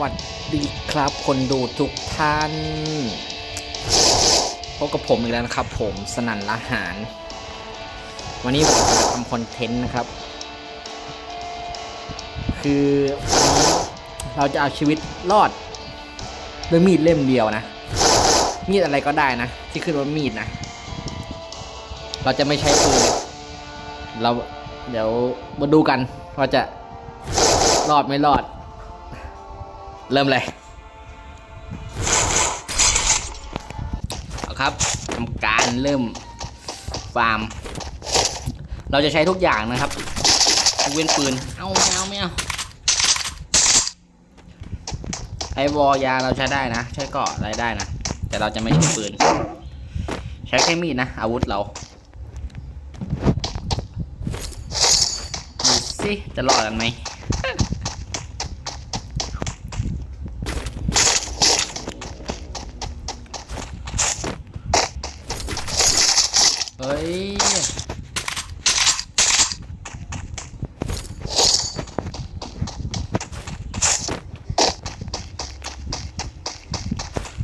วัสดีครับคนดูทุกท่านพบกับผมอีกแล้วนะครับ ผมสนั่นละหาร วันนี้ผมจะทำคอนเทนต์นะครับ คือวันนี้เราจะเอาชีวิตรอดด้วยมีดเล่มเดียวนะ มีดอะไรก็ได้นะ ที่ขึ้นว่ามีดนะ เราจะไม่ใช้ปืนเราเดี๋ยวมาดูกันว่าจะรอดไม่รอด เริ่มเลยเอาครับทำการเริ่มฟาร์ม เราจะใช้ทุกอย่างนะครับเว้นปืน เอาไม่เอาไม่เอาไอวอยาเราใช้ได้นะ ใช้เกาะอะไรได้นะ แต่เราจะไม่ใช้ปืน ใช้แค่มีดนะ อาวุธเราดูสิจะรอดกันไหม เฮ้ย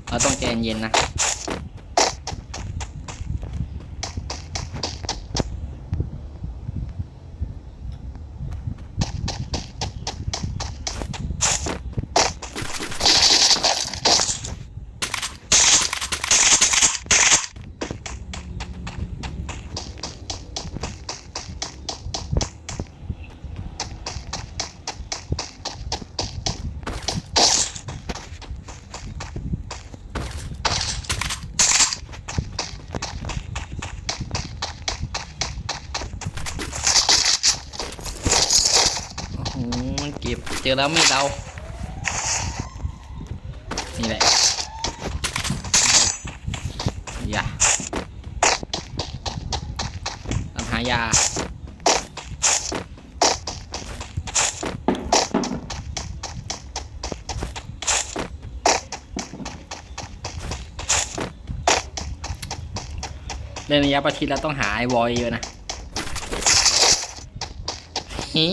เราต้องใจเย็นๆนะ โอ้โห มันเก็บเจอแล้วมีดเรา นี่แหละยาตามหายาเล่นระยะประชิดแล้วต้องหาไอวอลเยอะนะฮิ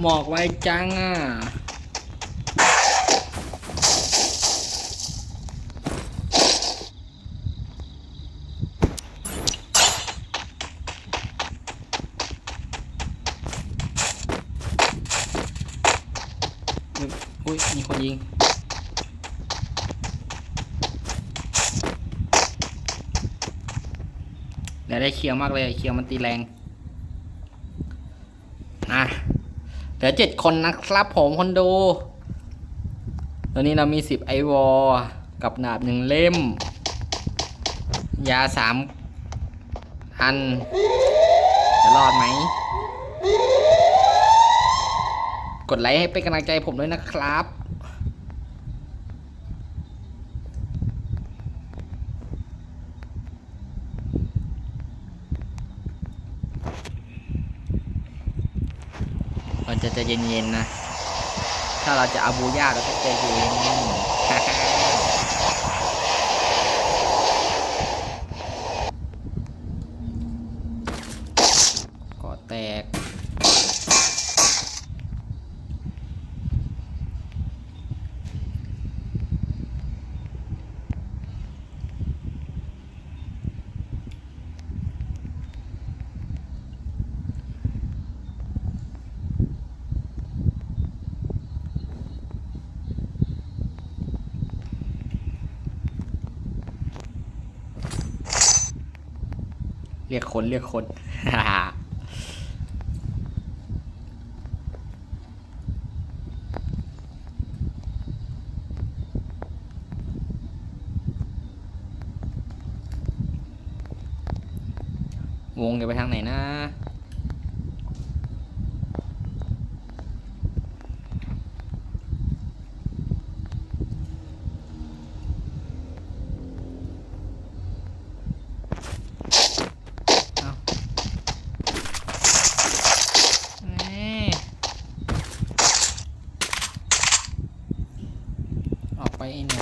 หมอกไวจังอะอุ้ยมีคนยิงเดี๋ยวได้เคียวมากเลยเคียวมันตีแรงอะ เหลือเจ็ดคนนะครับผมคนดู ตอนนี้เรามีสิบไอวอลกับหนาบหนึ่งเล่ม ยาสามอัน จะรอดไหม กดไลค์ให้เป็นกำลังใจผมด้วยนะครับ มันจะจะเย็นๆนะ ถ้าเราจะอาบูย่าเราต้องใจเย็น ก่อแตก เรียกคนเรียกคนวงจะไปทางไหนนะ อ ไอ้หนู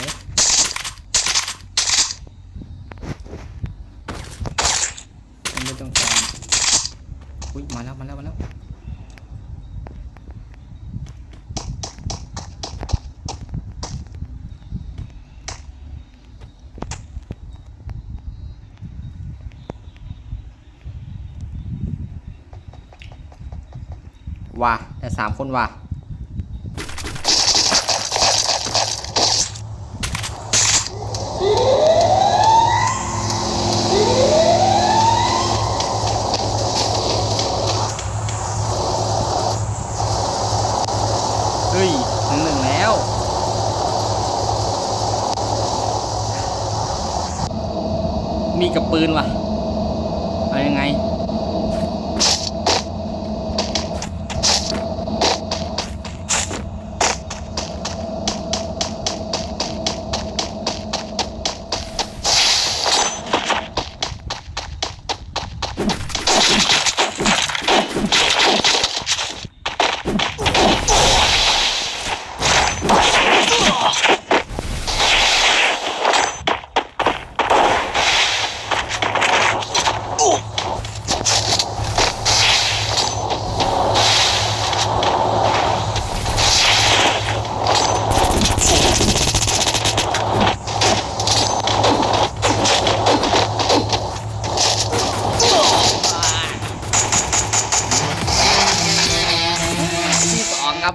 มันไม่ต้องการอุ้ยมา แล้วมาแล้วมาแล้วว่ะแต่สามคนว่ะ เฮ้ยหนึ่งหนึ่งแล้ว มีกับปืนว่ะ เอายังไง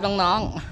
น้องๆ